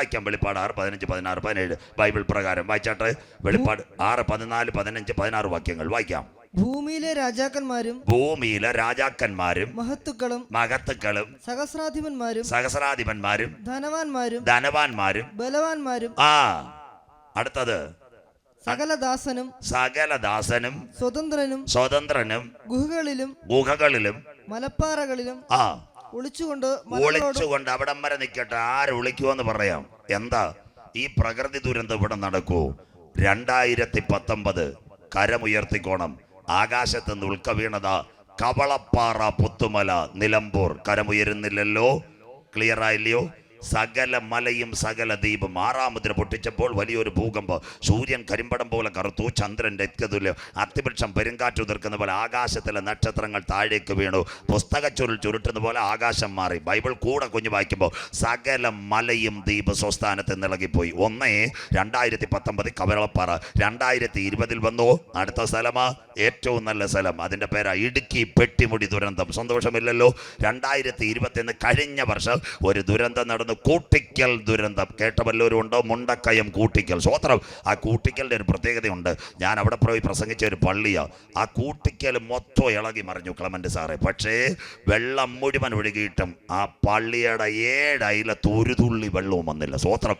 വായിക്കാം. വെളിപ്പാട് ആറ് പതിനഞ്ച് പതിനാറ് പതിനേഴ്. ബൈബിൾ പ്രകാരം വായിച്ചാട്ടെ. വെളിപ്പാട് ആറ് പതിനാല് പതിനഞ്ച് പതിനാറ് വാക്യങ്ങൾ വായിക്കാം. ഭൂമിയിലെ രാജാക്കന്മാരും ഭൂമിയിലെ രാജാക്കന്മാരും മഹത്തുക്കളും മഹത്തുക്കളും സഹസ്രാധിപന്മാരും സഹസ്രാധിപന്മാരും ധനവാന്മാരും ധനവാന്മാരും ബലവാന്മാരും ആ അടുത്തത്. സകലദാസനും സകലദാസനും സകല സ്വതന്ത്രനും സ്വതന്ത്രനും ഗുഹകളിലും ഗുഹകളിലും മലപ്പാറകളിലും ആ ഒളിച്ചുകൊണ്ട് ഒളിച്ചുകൊണ്ട് അവിടം വരെ നിൽക്കട്ടെ ആര് വിളിക്കുമെന്ന് പറയാം. എന്താ? ഈ പ്രകൃതി ദുരന്തം ഇവിടെ നടക്കൂ. രണ്ടായിരത്തി പത്തൊമ്പത് കരമുയർത്തിക്കോണം ആകാശത്ത് നിന്ന് ഉൾക്ക വീണതാ കവളപ്പാറ പുത്തുമല നിലമ്പൂർ. കരമുയരുന്നില്ലല്ലോ ക്ലിയർ ആയില്ലയോ? സകല മലയും സകല ദ്വീപും. ആറാമുദ്ര പൊട്ടിച്ചപ്പോൾ വലിയൊരു ഭൂകമ്പം. സൂര്യൻ കരിമ്പടം പോലെ കറുത്തു. ചന്ദ്രൻ രക്തതുല്യം. അത്തിവൃക്ഷം പെരുങ്കാറ്റ് ഉതിർക്കുന്ന പോലെ ആകാശത്തിലെ നക്ഷത്രങ്ങൾ താഴേക്ക് വീണു. പുസ്തക ചുരുൾ ചുരുട്ടുന്ന പോലെ ആകാശം മാറി. ബൈബിൾ കൂടെ കുഞ്ഞു വായിക്കുമ്പോൾ സകല മലയും ദ്വീപ് സ്വസ്ഥാനത്ത് നിളകിപ്പോയി. ഒന്നേ രണ്ടായിരത്തി പത്തൊമ്പത് കവരളപ്പാറ രണ്ടായിരത്തി ഇരുപതിൽ വന്നു. അടുത്ത സ്ഥലമാ? ഏറ്റവും നല്ല സ്ഥലം. അതിന്റെ പേരാ ഇടുക്കി പെട്ടിമുടി ദുരന്തം. സന്തോഷമില്ലല്ലോ. രണ്ടായിരത്തി ഇരുപത്തിയൊന്ന് കഴിഞ്ഞ വർഷം ഒരു ദുരന്തം നടന്നു. കൂട്ടിക്കൽ ദുരന്തം. കേട്ട വല്ലവരും ഉണ്ടോ മുണ്ടക്കയം കൂട്ടിക്കൽ. സ്വോത്രം ആ കൂട്ടിക്കലിന്റെ ഒരു പ്രത്യേകതയുണ്ട്. ഞാൻ അവിടെ പോയി പ്രസംഗിച്ച ഒരു പള്ളിയാണ് ആ കൂട്ടിക്കൽ മൊത്തം ഇളകി മറിഞ്ഞു ക്ലമന്റ് സാറേ. പക്ഷേ വെള്ളം മുഴുവൻ ഒഴുകിയിട്ടും ആ പള്ളിയുടെ ഏഴയിലെ തുരുതുള്ളി വെള്ളവും വന്നില്ല. സ്വോത്രം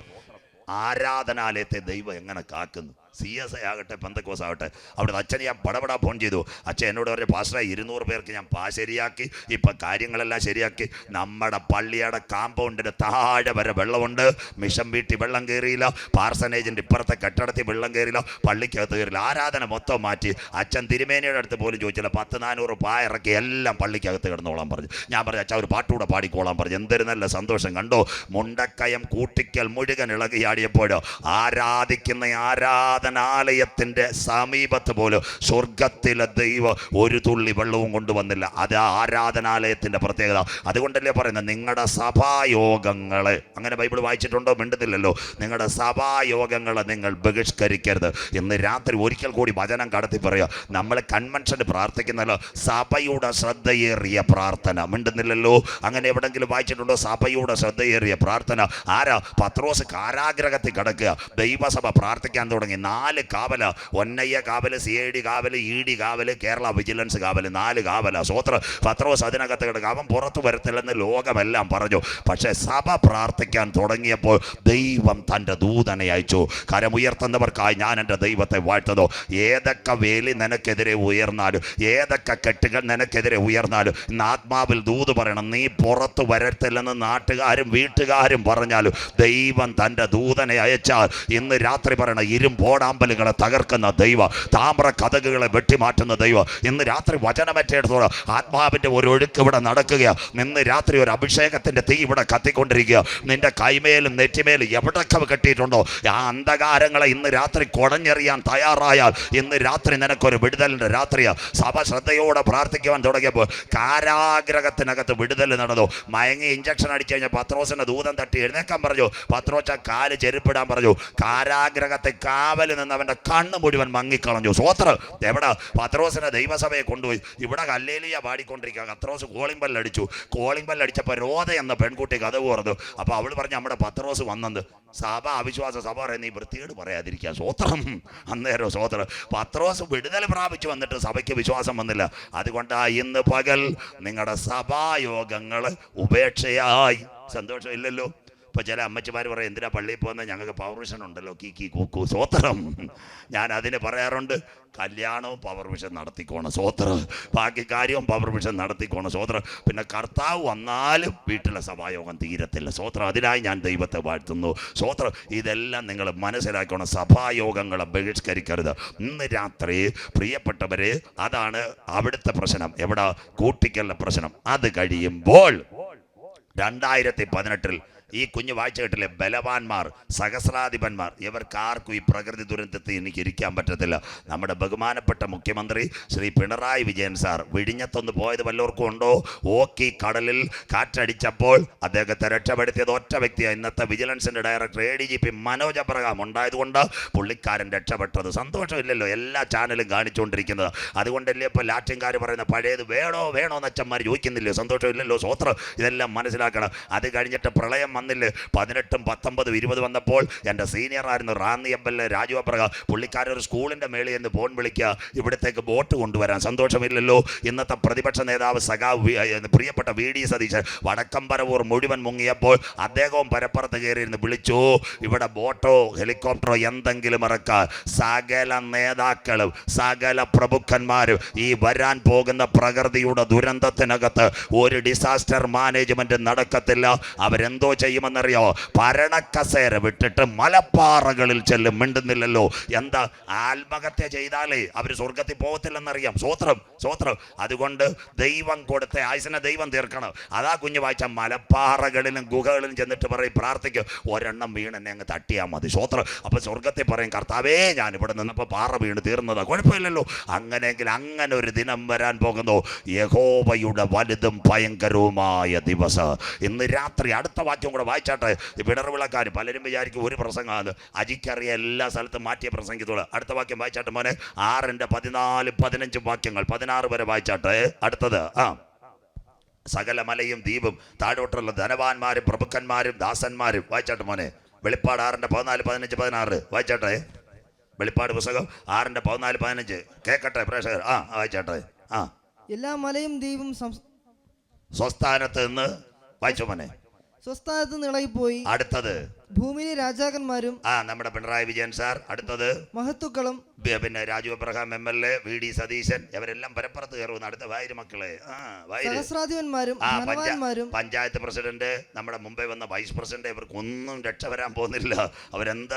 ആരാധനാലയത്തെ ദൈവം എങ്ങനെ കാക്കുന്നു? സി എസ് ഐ ആകട്ടെ പന്തക്കോസ് ആകട്ടെ. അവിടെ അച്ഛൻ ഞാൻ പടപടാ ഫോൺ ചെയ്തു. അച്ഛൻ എന്നോട് പറഞ്ഞ പാസ്റ്ററെ ഇരുന്നൂറ് പേർക്ക് ഞാൻ പാ ശരിയാക്കി. ഇപ്പം കാര്യങ്ങളെല്ലാം ശരിയാക്കി. നമ്മുടെ പള്ളിയുടെ കാമ്പൗണ്ടിന്റെ താഴെ വരെ വെള്ളമുണ്ട്. മിഷൻ വീട്ടിൽ വെള്ളം കയറിയില്ല പാർസനേജിന്റെ ഇപ്പുറത്തെ കെട്ടിടത്തിൽ വെള്ളം കയറിയില്ല പള്ളിക്കകത്ത് കയറിയില്ല ആരാധന മൊത്തം മാറ്റി. അച്ഛൻ തിരുമേനിയുടെ അടുത്ത് പോലും ചോദിച്ചില്ല. പത്ത് നാനൂറ് പാ ഇറക്കി എല്ലാം പള്ളിക്കകത്ത് കിടന്നോളാൻ പറഞ്ഞു. ഞാൻ പറഞ്ഞു അച്ഛാ ഒരു പാട്ടുകൂടെ പാടിക്കോളാൻ പറഞ്ഞു. എന്തൊരു സന്തോഷം കണ്ടോ? മുണ്ടക്കയം കൂട്ടിക്കൽ മുഴുകൻ ഇളകിയാടിയപ്പോഴോ? ആരാധിക്കുന്ന ആരാധനാലയത്തിന്റെ സമീപത്ത് പോലും സ്വർഗത്തിലെ ദൈവം ഒരു തുള്ളി വെള്ളവും കൊണ്ടുവന്നില്ല. അത് ആരാധനാലയത്തിന്റെ പ്രത്യേകത. അതുകൊണ്ടല്ലേ പറയുന്നത്? നിങ്ങളുടെ സഭായോഗങ്ങൾ അങ്ങനെ ബൈബിൾ വായിച്ചിട്ടുണ്ടോ? മിണ്ടുന്നില്ലല്ലോ. നിങ്ങളുടെ സഭായോഗങ്ങൾ നിങ്ങൾ ബഹിഷ്കരിക്കരുത്. ഇന്ന് രാത്രി ഒരിക്കൽ കൂടി വചനം കടത്തി പറയുക. നമ്മൾ കൺവെൻഷന് പ്രാർത്ഥിക്കുന്നല്ലോ. സഭയുടെ ശ്രദ്ധയേറിയ പ്രാർത്ഥന. മിണ്ടുന്നില്ലല്ലോ? അങ്ങനെ എവിടെങ്കിലും വായിച്ചിട്ടുണ്ടോ? സഭയുടെ ശ്രദ്ധയേറിയ പ്രാർത്ഥന. ആരാ? പത്രോസ് കാരാഗ്രഹത്തിൽ കിടക്കുക. ദൈവസഭ പ്രാർത്ഥിക്കാൻ തുടങ്ങി. നാല് കാവല ഒന്നയ്യ കാവൽ സി ഐ ഡി കാവൽ ഇ ഡി കാവൽ കേരള വിജിലൻസ് കാവൽ നാല് കാവല. സ്വത്ര പത്രോസ് അതിനകത്ത് കിടക്കുക അവൻ പുറത്തു വരത്തില്ലെന്ന് ലോകമെല്ലാം പറഞ്ഞു. പക്ഷേ സഭ പ്രാർത്ഥിക്കാൻ തുടങ്ങിയപ്പോൾ ദൈവം തന്റെ ദൂതനെ അയച്ചു. കരമുയർത്തുന്നവർക്കായി ഞാൻ എന്റെ ദൈവത്തെ വാഴ്ത്തതോ ഏതൊക്കെ വേലി നിനക്കെതിരെ ഉയർന്നാലും ഏതൊക്കെ കെട്ടുകൾ നിനക്കെതിരെ ഉയർന്നാലും ഇന്ന് ആത്മാവിൽ ദൂത് പറയണം നീ പുറത്തു വരത്തില്ലെന്ന് നാട്ടുകാരും വീട്ടുകാരും പറഞ്ഞാലും ദൈവം തന്റെ ദൂതനെ അയച്ചാൽ ഇന്ന് രാത്രി പറയണം ഇരുമ്പോടാമ്പലുകളെ തകർക്കുന്ന ദൈവം താമ്ര കഥകുകളെ വെട്ടിമാറ്റുന്ന ദൈവം. ഇന്ന് രാത്രി വചനമറ്റെടുത്തോളം. ആത്മാവിന്റെ ഒരു ഒഴുക്ക് ഇവിടെ നടക്കുകയാണ് ഇന്ന് രാത്രി ഒരു അഭിഷേകത്തിന്റെ തീ ഇവിടെ കത്തിക്കൊണ്ടിരിക്കുക. നിന്റെ കൈമേലും നെറ്റിമേലും എവിടൊക്കെ കെട്ടിയിട്ടുണ്ടോ? ആ അന്ധകാരങ്ങളെ ഇന്ന് രാത്രി കുടഞ്ഞെറിയാൻ തയ്യാറായാൽ ഇന്ന് രാത്രി നിനക്കൊരു വിടുതലിന്റെ രാത്രിയാണ് സഭ ശ്രദ്ധയോടെ പ്രാർത്ഥിക്കുവാൻ തുടങ്ങിയപ്പോൾ കാരാഗ്രഹത്തിനകത്ത് വിടുതൽ നടന്നു. മയങ്ങി ഇഞ്ചക്ഷൻ അടിച്ചു കഴിഞ്ഞാൽ പത്രോസിന്റെ ദൂതം തട്ടി എഴുന്നേക്കാൻ പറഞ്ഞു. പത്രോച്ച കാൽ ചെരുപ്പിടാൻ പറഞ്ഞു. കാരാഗ്രഹത്തെ കാവലിൽ നിന്ന് അവന്റെ കണ്ണ് മുഴുവൻ മങ്ങിക്കളഞ്ഞു. സോത്ര എവിടെ? പത്രോസിനെ ദൈവസഭയെ കൊണ്ടുപോയി. ഇവിടെ കല്ലേലിയ പാടിക്കൊണ്ടിരിക്കുക. പത്രോസ് കോളിംഗ് ബെല്ലടിച്ചു കോളിംഗ് ബെല്ലടിച്ചപ്പോൾ രോധ എന്ന പെൺകുട്ടി കഥ പോർന്നു അപ്പോൾ അവൾ പറഞ്ഞു നമ്മുടെ പത്രോസ് വന്നത് സഭ അവിശ്വാസ സഭ പറയുന്ന ഈ വൃത്തിയോട് പറയാതിരിക്കുക. സ്വോത്രം അന്നേരം സ്വോത്രം പത്രോസ് വിടുതൽ പ്രാപിച്ചു വന്നിട്ട് സഭയ്ക്ക് വിശ്വാസം വന്നില്ല. അതുകൊണ്ടാ ഇന്ന് പകൽ നിങ്ങളുടെ സഭായോഗങ്ങൾ ഉപേക്ഷയായി. സന്തോഷമില്ലല്ലോ ഇപ്പൊ ചില അമ്മച്ചിമാർ പറയും എന്തിനാ പള്ളിയിൽ പോകുന്നത്? ഞങ്ങൾക്ക് പവർ പവർവിഷൻ ഉണ്ടല്ലോ കീ കീ കൂക്കു സ്വോത്രം ഞാൻ അതിന് പറയാറുണ്ട് കല്യാണവും പവർ പവർവിഷൻ നടത്തിക്കോണം സ്വോത്രം ബാക്കി കാര്യവും പവർ പവർവിഷൻ നടത്തിക്കോണം സ്വോത്രം പിന്നെ കർത്താവ് വന്നാലും വീട്ടിലെ സഭായോഗം തീരത്തില്ല സ്വോത്രം അതിനായി ഞാൻ ദൈവത്തെ വാഴ്ത്തുന്നു സ്വോത്രം ഇതെല്ലാം നിങ്ങൾ മനസ്സിലാക്കണം സഭായോഗങ്ങളെ ബഹിഷ്കരിക്കരുത്. ഇന്ന് രാത്രി പ്രിയപ്പെട്ടവരെ അതാണ് അവിടുത്തെ പ്രശ്നം എവിടെ? കൂട്ടിക്കലിലെ പ്രശ്നം. അത് കഴിയുമ്പോൾ രണ്ടായിരത്തി പതിനെട്ടിൽ ഈ കുഞ്ഞു വായിച്ച കേട്ടില്ലേ? ബലവാന്മാർ സഹസ്രാധിപന്മാർ. ഇവർക്കാർക്കും ഈ പ്രകൃതി ദുരന്തത്തെ എനിക്ക് ഇരിക്കാൻ പറ്റത്തില്ല. നമ്മുടെ ബഹുമാനപ്പെട്ട മുഖ്യമന്ത്രി ശ്രീ പിണറായി വിജയൻ സാർ വിഴിഞ്ഞത്തൊന്ന് പോയത് വല്ലവർക്കും ഉണ്ടോ? ഓക്കി കടലിൽ കാറ്റടിച്ചപ്പോൾ അദ്ദേഹത്തെ രക്ഷപ്പെടുത്തിയത് ഒറ്റ വ്യക്തിയാണ് ഇന്നത്തെ വിജിലൻസിന്റെ director A D G P Manoj Abraham ഉണ്ടായതുകൊണ്ട് പുള്ളിക്കാരൻ രക്ഷപ്പെട്ടത്. സന്തോഷമില്ലല്ലോ എല്ലാ ചാനലും കാണിച്ചുകൊണ്ടിരിക്കുന്നത്. അതുകൊണ്ടല്ലേ ഇപ്പോൾ ലാറ്റിൻകാർ പറയുന്ന പഴയത് വേണോ വേണോ എന്ന് അച്ഛന്മാർ ചോദിക്കുന്നില്ലയോ സന്തോഷമില്ലല്ലോ സ്വോത്രം ഇതെല്ലാം മനസ്സിലാക്കണം. അത് കഴിഞ്ഞിട്ട് പ്രളയം വന്നില്ലേ? പതിനെട്ടും പത്തൊമ്പതും ഇരുപത് വന്നപ്പോൾ എന്റെ സീനിയറായിരുന്നു Ranni M L A Raju Abraham. പുള്ളിക്കാരൻ ഒരു സ്കൂളിന്റെ മേളിൽ നിന്ന് ഫോൺ വിളിക്കുക. ഇവിടത്തേക്ക് ബോട്ട് കൊണ്ടുവരാൻ സന്തോഷമില്ലല്ലോ. ഇന്നത്തെ പ്രതിപക്ഷ നേതാവ് സഖാവ് വി- പ്രിയപ്പെട്ട വി ഡി സതീശൻ വടക്കമ്പരവൂർ മുഴുവൻ മുങ്ങിയപ്പോൾ അദ്ദേഹവും പരപ്പുറത്ത് കയറിയിരുന്ന് വിളിച്ചു. ഇവിടെ ബോട്ടോ ഹെലികോപ്റ്ററോ എന്തെങ്കിലും ഇറക്കുക സകല നേതാക്കളും സകല പ്രഭുക്കന്മാരും ഈ വരാൻ പോകുന്ന പ്രകൃതിയുടെ ദുരന്തത്തിനകത്ത് ഒരു ഡിസാസ്റ്റർ മാനേജ്മെന്റ് നടക്കത്തില്ല. അവരെന്തോ ചെയ്യുമെന്നറിയോ ഭരണക്കസേര വിട്ടിട്ട് മലപ്പാറകളിൽ ചെല്ലും മിണ്ടുന്നില്ലല്ലോ. എന്താ? ആത്മഹത്യ ചെയ്താലേ അവർ സ്വർഗത്തിൽ പോകത്തില്ലെന്നറിയാം സ്വോത്രം സ്വോത്രം അതുകൊണ്ട് ദൈവം കൊടുത്ത ആയുസിനെ ദൈവം തീർക്കണം. അതാ കുഞ്ഞു വായിച്ച മലപ്പാറകളിലും ഗുഹകളിലും ചെന്നിട്ട് പറയും പ്രാർത്ഥിക്കും ഒരെണ്ണം വീണെന്നെ അങ്ങ് തട്ടിയാൽ മതി. സ്വോത്രം അപ്പൊ സ്വർഗത്തിൽ പറയും കർത്താവേ ഞാൻ ഇവിടെ നിന്നപ്പോൾ പാറ വീണ് തീർന്നതാ. കുഴപ്പമില്ലല്ലോ. അങ്ങനെയെങ്കിൽ അങ്ങനെ ഒരു ദിനം വരാൻ പോകുന്നു. യഹോവയുടെ വലുതും ഭയങ്കരവുമായ ദിവസം. ഇന്ന് രാത്രി അടുത്ത വാക്യം കൂടെ വായിച്ചാട്ടെ. വിടർവിളക്കാർ പലരും വിചാരിക്കും ഒരു പ്രസംഗമാണ് അജിക്കറിയ എല്ലാ സ്ഥലത്തും മാറ്റിയ പ്രസംഗിത്തോളൂ അടുത്ത വാക്യം വായിച്ചാട്ടെ മോനെ. ആറിന്റെ പതിനാല് പതിനഞ്ച് വാക്യങ്ങൾ. പതിനാറ് വരെ വായിച്ചാട്ടെ. അടുത്തത് ആ. സകല മലയും ദ്വീപും താഴോട്ടുള്ള ധനവാന്മാരും പ്രഭുക്കന്മാരും ദാസന്മാരും. വായിച്ചാട്ടെ മോനെ. വെളിപ്പാട് ആറിന്റെ പതിനാല് പതിനഞ്ച് പതിനാറ്. വായിച്ചാട്ടെ. വെളിപ്പാട് പുസ്തകം ആറിന്റെ പതിനാല് പതിനഞ്ച്. കേൾക്കട്ടെ പ്രേക്ഷകർ. ആ വായിച്ചാട്ടെ. ആ. എല്ലാ മലയും ദ്വീപും സ്വസ്ഥാനത്ത് നിന്ന് വായിച്ചോ മോനെ. സ്വസ്ഥാനത്ത് നിളകിപ്പോയി അടുത്തത്. ഭൂമിയിലെ രാജാക്കന്മാരും ആ നമ്മുടെ പിണറായി വിജയൻ സാർ അടുത്തത്. മഹത്തുക്കളും പിന്നെ Raju Abraham M L A V D Satheesan ഇവരെല്ലാം പരപ്പുറത്ത് കയറുന്നു അടുത്ത വായിര് മക്കളെ. സഹസ്രാധിപന്മാരും പഞ്ചായത്ത് പ്രസിഡന്റ് നമ്മുടെ മുംബൈ വന്ന വൈസ് പ്രസിഡന്റ് ഇവർക്ക് ഒന്നും രക്ഷ വരാൻ പോകുന്നില്ല. അവരെന്താ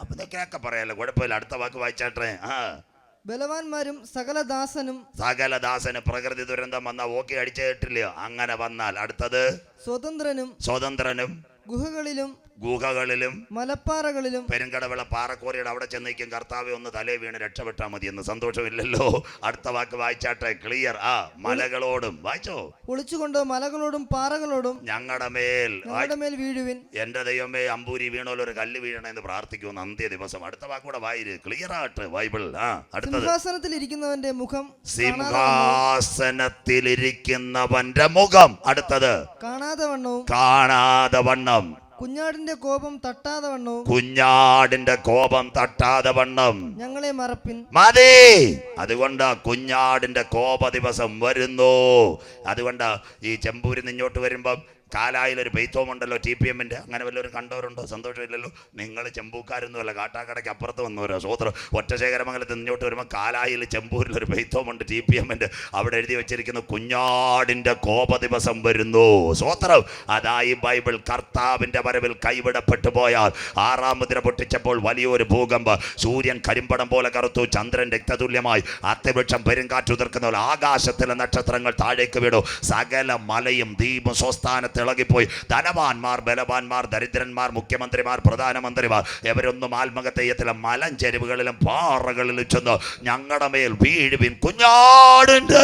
അപ്പൊ ഇതൊക്കെയൊക്കെ പറയാലോ? കുഴപ്പമില്ല. അടുത്ത വാക്ക് വായിച്ചാട്ടെ. ആ. ബലവാന്മാരും സകല ദാസനും സകലദാസന് പ്രകൃതി ദുരന്തം വന്ന ഓക്കെ അടിച്ചു കേട്ടില്ലയോ അങ്ങനെ വന്നാൽ അടുത്തത് സ്വതന്ത്രനും സ്വതന്ത്രനും ഗുഹകളിലും ഗുഹകളിലും മലപ്പാറകളിലും പെരുങ്കടവിള പാറക്കോറിയുടെ അവിടെ ചെന്നേക്കും കർത്താവെ ഒന്ന് തലേ വീണ് രക്ഷപ്പെട്ടാൽ മതി എന്ന് സന്തോഷമില്ലല്ലോ. അടുത്ത വാക്ക് വായിച്ചാട്ടെ ക്ലിയർ. ആ മലകളോടും വായിച്ചോ? ഒളിച്ചുകൊണ്ട് മലകളോടും പാറകളോടും ഞങ്ങളുടെ മേൽ മേൽ വീഴുവിൻ. എന്റെ ദൈവമേ അമ്പൂരി വീണോലോ ഒരു കല്ല് വീഴണമെന്ന് പ്രാർത്ഥിക്കുമെന്ന് അന്ത്യ ദിവസം. അടുത്ത വാക്കൂടെ വായിര് ക്ലിയർ ആയിട്ട് ബൈബിൾ. ആ അടുത്ത സിംഹാസനത്തിൽ ഇരിക്കുന്നവന്റെ മുഖം സിംഹാസനത്തിലിരിക്കുന്നവന്റെ മുഖം. അടുത്തത്. കാണാതെ വണ്ണവും കാണാതെ വണ്ണം. കുഞ്ഞാടിന്റെ കോപം തട്ടാതെ വണ്ണവും കുഞ്ഞാടിന്റെ കോപം തട്ടാതെ വണ്ണം. ഞങ്ങളെ മറപ്പിൻ. മതി. അതുകൊണ്ട് കുഞ്ഞാടിന്റെ കോപ ദിവസം വരുന്നു. അതുകൊണ്ട് ഈ ചെമ്പൂരിൽ നിന്ന് ഇങ്ങോട്ട് വരുമ്പം കാലായിൽ ഒരു പെയ്ത്തോമുണ്ടല്ലോ ടി പി എമ്മിന്റെ. അങ്ങനെ വല്ലവരും കണ്ടവരുണ്ടോ? സന്തോഷമില്ലല്ലോ. നിങ്ങൾ ചെമ്പൂക്കാരൊന്നുമല്ല കാട്ടാക്കടയ്ക്ക് അപ്പുറത്ത് വന്നവരോ. സോത്ര ഒറ്റശേഖരമംഗലത്ത് നിന്നോട്ട് വരുമ്പോൾ കാലായിൽ ചെമ്പൂരിൽ ഒരു പെയ്ത്തോമുണ്ട് ടി പി എമ്മിന്റെ. അവിടെ എഴുതി വെച്ചിരിക്കുന്നു കുഞ്ഞാടിന്റെ കോപ ദിവസം വരുന്നു. സ്വോത്രം അതായി ബൈബിൾ കർത്താവിന്റെ വരവിൽ കൈവിടപ്പെട്ടു പോയാൽ ആറാം മുദ്ര പൊട്ടിച്ചപ്പോൾ വലിയൊരു ഭൂകമ്പ്. സൂര്യൻ കരിമ്പടം പോലെ കറുത്തു ചന്ദ്രൻ രക്തതുല്യമായി. അത്യവൃക്ഷം പെരുങ്കാറ്റുതിർക്കുന്ന ആകാശത്തിലെ നക്ഷത്രങ്ങൾ താഴേക്ക് വീണു. സകല മലയും ദ്വീപും സ്വസ്ഥാനത്ത് ഇളകിപ്പോയി ധനവാന്മാർ ബലവാന്മാർ ദരിദ്രന്മാർ മുഖ്യമന്ത്രിമാർ പ്രധാനമന്ത്രിമാർ ഇവരൊന്നും ആത്മഹത്യത്തിലെ മലഞ്ചെരുവുകളിലും പാറകളിലും ചെന്ന് ഞങ്ങളുടെ മേൽ വീഴുവിൻ കുഞ്ഞാടുണ്ട്.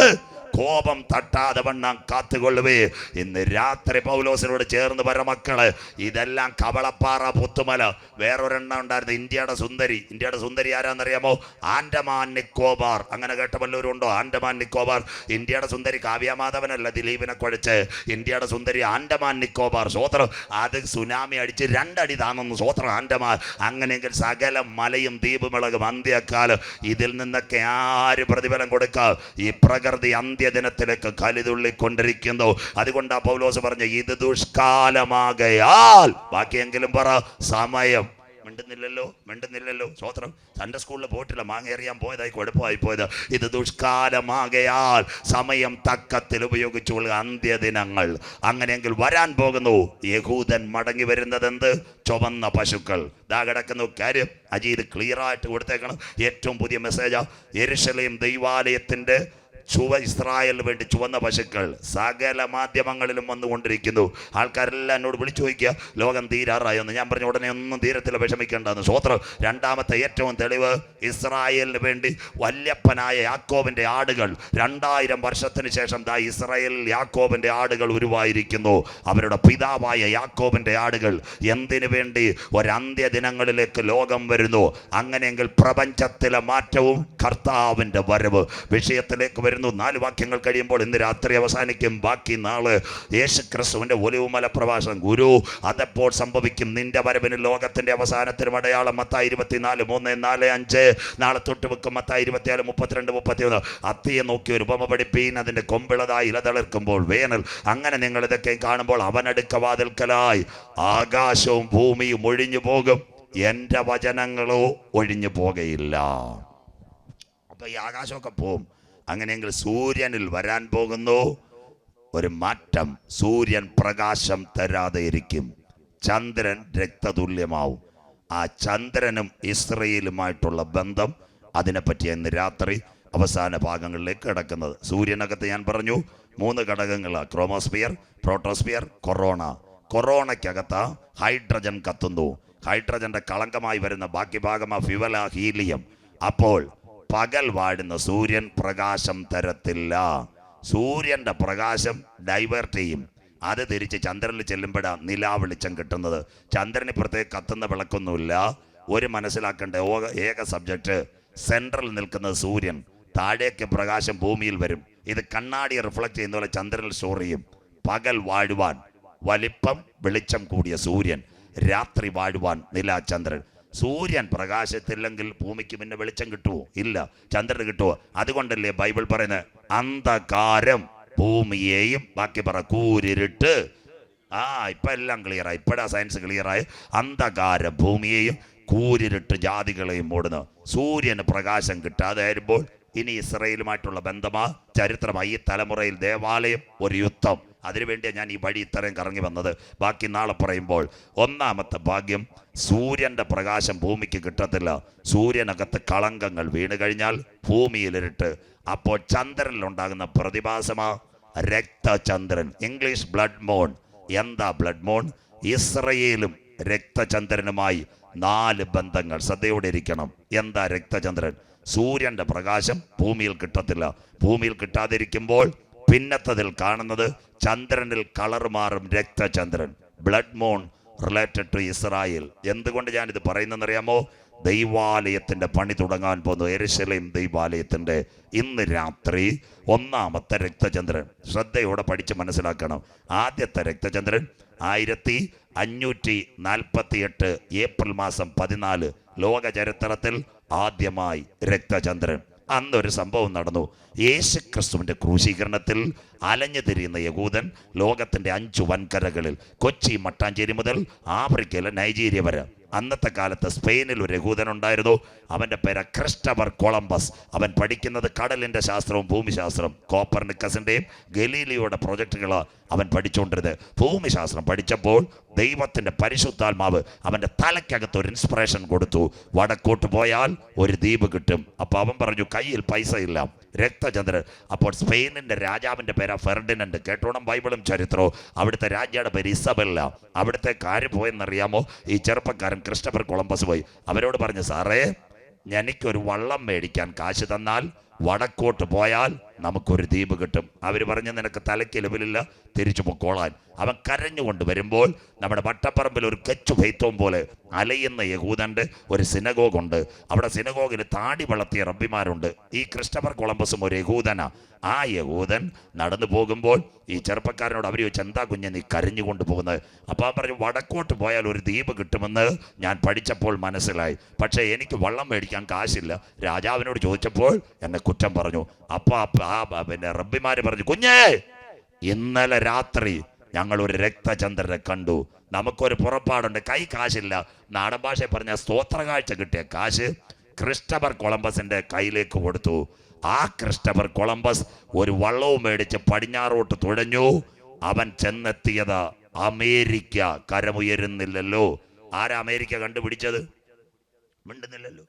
കോപം തട്ടാതെ വണ്ണം കാത്തുകൊള്ളുവേ. ഇന്ന് രാത്രി പൗലോസിനോട് ചേർന്ന് വര മക്കൾ ഇതെല്ലാം കവളപ്പാറ പുത്തുമല. വേറൊരെണ്ണം ഉണ്ടായിരുന്നു ഇന്ത്യയുടെ സുന്ദരി. ഇന്ത്യയുടെ സുന്ദരി ആരാന്നറിയാമോ? ആൻഡമാൻ നിക്കോബാർ. അങ്ങനെ കേട്ട വല്ലവരും ഉണ്ടോ? ആൻഡമാൻ നിക്കോബാർ. ഇന്ത്യയുടെ സുന്ദരി കാവ്യമാധവനല്ല ദിലീപിനെ കുഴച്ച്. ഇന്ത്യയുടെ സുന്ദരി ആൻഡമാൻ നിക്കോബാർ. സ്വോത്രം അത് സുനാമി അടിച്ച് രണ്ടടി താണെന്ന് സ്വോത്രം ആൻഡമാൻ. അങ്ങനെയെങ്കിൽ സകല മലയും ദ്വീപുമിളകും അന്ത്യക്കാലം ഇതിൽ നിന്നൊക്കെ ആര് പ്രതിഫലം കൊടുക്കാം? ഈ പ്രകൃതി അന്ത്യദിനത്തിലേക്ക് കലിതുള്ളിക്കൊണ്ടിരിക്കുന്നു. അതുകൊണ്ടാ പൗലോസ് പറഞ്ഞ ഇത് ദുഷ്കാലമാകയാൽ. ബാക്കിയെങ്കിലും പറ സമയം. മിണ്ടുന്നില്ലല്ലോ? മിണ്ടുന്നില്ലല്ലോ? സ്വോത്രം തന്റെ സ്കൂളിൽ പോയിട്ടില്ല. മാങ്ങേറിയാൻ പോയതായി കുഴപ്പമായി പോയത്. ഇത് ദുഷ്കാലമാകയാൽ സമയം തക്കത്തിൽ ഉപയോഗിച്ചുള്ള അന്ത്യദിനങ്ങൾ. അങ്ങനെയെങ്കിൽ വരാൻ പോകുന്നു. യഹൂദൻ മടങ്ങി വരുന്നത് എന്ത് ചുവന്ന പശുക്കൾ. ദാ കിടക്കുന്നു. കാര്യം അജീത് ക്ലിയർ ആയിട്ട് കൊടുത്തേക്കണം. ഏറ്റവും പുതിയ മെസ്സേജാ എരുഷലേം ദൈവാലയത്തിന്റെ ചുവ ഇസ്രായേലിന് വേണ്ടി ചുവന്ന പശുക്കൾ സകല മാധ്യമങ്ങളിലും വന്നുകൊണ്ടിരിക്കുന്നു. ആൾക്കാരെല്ലാം എന്നോട് വിളിച്ചു ചോദിക്കുക ലോകം തീരാറായെന്ന് ഞാൻ പറഞ്ഞ ഉടനെ ഒന്നും തീരത്തിൽ വിഷമിക്കേണ്ടെന്ന്. സ്വോത്രം രണ്ടാമത്തെ ഏറ്റവും തെളിവ് ഇസ്രായേലിന് വേണ്ടി വല്യപ്പനായ യാക്കോബിന്റെ ആടുകൾ. രണ്ടായിരം വർഷത്തിന് ശേഷം ദാ ഇസ്രായേലിൽ യാക്കോബിന്റെ ആടുകൾ ഉരുവായിരിക്കുന്നു. അവരുടെ പിതാവായ യാക്കോബിന്റെ ആടുകൾ എന്തിനു വേണ്ടി ഒരന്ത്യ ദിനങ്ങളിലേക്ക് ലോകം വരുന്നു? അങ്ങനെയെങ്കിൽ പ്രപഞ്ചത്തിലെ മാറ്റവും കർത്താവിന്റെ വരവ്. വിഷയത്തിലേക്ക് വരുന്നു വരുന്നു. നാല് വാക്യങ്ങൾ കഴിയുമ്പോൾ ഇന്ന് രാത്രി അവസാനിക്കും. ബാക്കി നാൾ യേശു ക്രിസ്തുവിന്റെ ഒലിവുമല പ്രഭാഷണം ഗുരു അതെപ്പോൾ സംഭവിക്കും? നിന്റെ വരവിന് ലോകത്തിന്റെ അവസാനത്തിനും അടയാളം. മത്തായി ഇരുപത്തിനാല് മൂന്ന് നാല് അഞ്ച്. നാളെ തൊട്ട് വെക്കും. മത്തായി ഇരുപത്തിനാല് മുപ്പത്തിരണ്ട് മുപ്പത്തിയൊന്ന്. അത്തിയെ നോക്കി ഒരു ഉപമ പഠിപ്പീൻ. അതിന്റെ കൊമ്പിളതായി ഇലതളിർക്കുമ്പോൾ വേനൽ. അങ്ങനെ നിങ്ങൾ ഇതൊക്കെ കാണുമ്പോൾ അവനടുക്ക വാതിൽക്കലായി. ആകാശവും ഭൂമിയും ഒഴിഞ്ഞു പോകും. എന്റെ വചനങ്ങളോ ഒഴിഞ്ഞു പോകയില്ല അപ്പോൾ ഈ ആകാശമൊക്കെ പോവും. അങ്ങനെയെങ്കിൽ സൂര്യനിൽ വരാൻ പോകുന്നു. ഒരു മാറ്റം സൂര്യൻ പ്രകാശം തരാതെ ഇരിക്കും. ചന്ദ്രൻ രക്തതുല്യമാവും. ആ ചന്ദ്രനും ഇസ്രയേലുമായിട്ടുള്ള ബന്ധം അതിനെപ്പറ്റി ഇന്ന് രാത്രി അവസാന ഭാഗങ്ങളിലേക്ക് കിടക്കുന്നത്. സൂര്യനകത്ത് ഞാൻ പറഞ്ഞു മൂന്ന് ഘടകങ്ങളാണ് ക്രോമോസ്ഫിയർ പ്രോട്ടോസ്ഫിയർ കൊറോണ. കൊറോണയ്ക്കകത്ത് ഹൈഡ്രജൻ കത്തുന്നു. ഹൈഡ്രജന്റെ കളങ്കമായി വരുന്ന ബാക്കി ഭാഗമാ ഫ്യുവല ഹീലിയം. അപ്പോൾ പകൽ വാഴുന്ന സൂര്യൻ പ്രകാശം തരത്തില്ല. സൂര്യന്റെ പ്രകാശം ഡൈവേർട്ട് ചെയ്യും. അത് തിരിച്ച് ചന്ദ്രനിൽ ചെല്ലുമ്പോഴാണ് നിലാ വെളിച്ചം കിട്ടുന്നത്. ചന്ദ്രന് പ്രത്യേക കത്തുന്ന വിളക്കൊന്നുമില്ല. ഒരു മനസ്സിലാക്കേണ്ട? ഏക സബ്ജക്റ്റ് സെൻട്രൽ നിൽക്കുന്നത് സൂര്യൻ താഴേക്ക് പ്രകാശം ഭൂമിയിൽ വരും. ഇത് കണ്ണാടി റിഫ്ലക്ട് ചെയ്യുന്ന പോലെ ചന്ദ്രനിൽ സ്റ്റോർ ചെയ്യും. പകൽ വാഴുവാൻ വലിപ്പം വെളിച്ചം കൂടിയ സൂര്യൻ രാത്രി വാഴുവാൻ നിലാചന്ദ്രൻ സൂര്യൻ പ്രകാശത്തില്ലെങ്കിൽ ഭൂമിക്ക് പിന്നെ വെളിച്ചം കിട്ടുമോ ഇല്ല. ചന്ദ്രന് കിട്ടുമോ അതുകൊണ്ടല്ലേ ബൈബിൾ പറയുന്നത്? അന്ധകാരം ഭൂമിയെയും ബാക്കി പറ കൂരിരുട്ട്. ആ ഇപ്പം എല്ലാം ക്ലിയറായി ഇപ്പോഴാ സയൻസ് ക്ലിയറായി അന്ധകാര ഭൂമിയെയും കൂരിരുട്ട് ജാതികളെയും മൂടുന്നു സൂര്യന് പ്രകാശം കിട്ടാതെ വരുമ്പോൾ ഇനി ഇസ്രയേലുമായിട്ടുള്ള ബന്ധമാ? ചരിത്രമായി ഈ തലമുറയിൽ ദേവാലയം ഒരു യുദ്ധം. അതിനുവേണ്ടിയാണ് ഞാൻ ഈ വഴി ഇത്രയും കറങ്ങി വന്നത്. ബാക്കി നാളെ പറയുമ്പോൾ ഒന്നാമത്തെ ഭാഗ്യം സൂര്യന്റെ പ്രകാശം ഭൂമിക്ക് കിട്ടത്തില്ല. സൂര്യനകത്ത് കളങ്കങ്ങൾ വീണ് കഴിഞ്ഞാൽ ഭൂമിയിലിരുട്ട് അപ്പോൾ ചന്ദ്രനിലുണ്ടാകുന്ന പ്രതിഭാസമാ? രക്തചന്ദ്രൻ. ഇംഗ്ലീഷ് ബ്ലഡ് മോൺ എന്താ ബ്ലഡ് മോൺ ഇസ്രയേലും രക്തചന്ദ്രനുമായി നാല് ബന്ധങ്ങൾ. ശ്രദ്ധയോടെ ഇരിക്കണം. എന്താ രക്തചന്ദ്രൻ? സൂര്യന്റെ പ്രകാശം ഭൂമിയിൽ കിട്ടത്തില്ല. ഭൂമിയിൽ കിട്ടാതിരിക്കുമ്പോൾ പിന്നത്തതിൽ കാണുന്നത് ചന്ദ്രനിൽ കളർ മാറും രക്തചന്ദ്രൻ. Blood moon related to Israel. എന്തുകൊണ്ട് ഞാൻ ഇത് ഞാനിത് പറയുന്നതെന്നറിയാമോ? ദൈവാലയത്തിന്റെ പണി തുടങ്ങാൻ പോകുന്നു എരിശലയും ദൈവാലയത്തിന്റെ ഇന്ന് രാത്രി ഒന്നാമത്തെ രക്തചന്ദ്രൻ. ശ്രദ്ധയോടെ പഠിച്ച് മനസ്സിലാക്കണം. ആദ്യത്തെ രക്തചന്ദ്രൻ ആയിരത്തി അഞ്ഞൂറ്റി നാൽപ്പത്തി എട്ട് ഏപ്രിൽ മാസം പതിനാല് ലോക ചരിത്രത്തിൽ ആദ്യമായി രക്തചന്ദ്രൻ. അന്നൊരു സംഭവം നടന്നു. യേശു ക്രിസ്തുവിന്റെ ക്രൂശീകരണത്തിൽ അലഞ്ഞു തിരിയുന്ന യഹൂദൻ ലോകത്തിന്റെ അഞ്ചു വൻകരകളിൽ കൊച്ചി മട്ടാഞ്ചേരി മുതൽ ആഫ്രിക്കയിലെ നൈജീരിയ വരെ. അന്നത്തെ കാലത്ത് സ്പെയിനിൽ ഒരു യഹൂദൻ ഉണ്ടായിരുന്നു. അവന്റെ പേര് ക്രിസ്റ്റഫർ കൊളംബസ്. അവൻ പഠിക്കുന്നത് കടലിന്റെ ശാസ്ത്രവും ഭൂമിശാസ്ത്രം. കോപ്പർനിക്കസിന്റെയും ഗലീലിയോയുടെ പ്രൊജക്ടുകൾ അവൻ പഠിച്ചുകൊണ്ടിരുന്നത്. ഭൂമിശാസ്ത്രം പഠിച്ചപ്പോൾ ദൈവത്തിന്റെ പരിശുദ്ധാത്മാവ് അവന്റെ തലയ്ക്കകത്ത് ഒരു ഇൻസ്പിറേഷൻ കൊടുത്തു. വടക്കോട്ട് പോയാൽ ഒരു ദ്വീപ് കിട്ടും. അപ്പൊ അവൻ പറഞ്ഞു കയ്യിൽ പൈസ ഇല്ല രക്തചന്ദ്രൻ. അപ്പോൾ സ്പെയിനിന്റെ രാജാവിന്റെ പേരാ ഫെർഡിനൻഡ്. കേട്ടോണം ബൈബിളും ചരിത്രവും. അവിടുത്തെ രാജ്യയുടെ പേര് ഇസബല്ല. അവിടുത്തെ കാര്യം പോയെന്നറിയാമോ? ഈ ചെറുപ്പക്കാരൻ ക്രിസ്റ്റഫർ കൊളംബസ് പോയി. അവരോട് പറഞ്ഞു സാറേ എനിക്കൊരു വള്ളം മേടിക്കാൻ കാശ് തന്നാൽ വടക്കോട്ട് പോയാൽ നമുക്കൊരു ദ്വീപ് കിട്ടും. അവർ പറഞ്ഞ് നിനക്ക് തലയ്ക്ക് ലെവലില്ല തിരിച്ചു പൊക്കോളാൻ അവൻ കരഞ്ഞുകൊണ്ട് വരുമ്പോൾ നമ്മുടെ വട്ടപ്പറമ്പിൽ ഒരു കെച്ചു ഭൈത്വം പോലെ അലയുന്ന യഹൂദന്റെ ഒരു സിനഗോഗ് ഉണ്ട് അവിടെ സിനഗോഗിൽ താടി വളർത്തിയ റബ്ബിമാരുണ്ട്. ഈ ക്രിസ്റ്റഫർ കൊളംബസും ഒരു യഹൂദനാ. ആ യഹൂദൻ നടന്നു പോകുമ്പോൾ ഈ ചെറുപ്പക്കാരനോട് അവർ ചോദിച്ചു എന്താ കുഞ്ഞ് നീ കരഞ്ഞുകൊണ്ട് പോകുന്നത്? അപ്പോൾ പറഞ്ഞു വടക്കോട്ട് പോയാൽ ഒരു ദ്വീപ് കിട്ടുമെന്ന് ഞാൻ പഠിച്ചപ്പോൾ മനസ്സിലായി. പക്ഷേ എനിക്ക് വള്ളം മേടിക്കാൻ കാശില്ല. രാജാവിനോട് ചോദിച്ചപ്പോൾ എന്നെ കുറ്റം പറഞ്ഞു. ആ പിന്നെ റബ്ബിമാര് പറഞ്ഞു കുഞ്ഞേ ഇന്നലെ രാത്രി ഞങ്ങൾ ഒരു രക്തചന്ദ്രനെ കണ്ടു. നമുക്കൊരു പുറപ്പാടുണ്ട് കൈ കാശില്ല. നാടൻ ഭാഷ പറഞ്ഞ സ്തോത്ര കാഴ്ച കിട്ടിയ കാശ് ക്രിസ്റ്റഫർ കൊളംബസിന്റെ കയ്യിലേക്ക് കൊടുത്തു. ആ ക്രിസ്റ്റഫർ കൊളംബസ് ഒരു വള്ളവും മേടിച്ച് പടിഞ്ഞാറോട്ട് തുഴഞ്ഞു. അവൻ ചെന്നെത്തിയത് അമേരിക്ക. കരമുയരുന്നില്ലല്ലോ. ആരാ അമേരിക്ക കണ്ടുപിടിച്ചത്? മിണ്ടുന്നില്ലല്ലോ.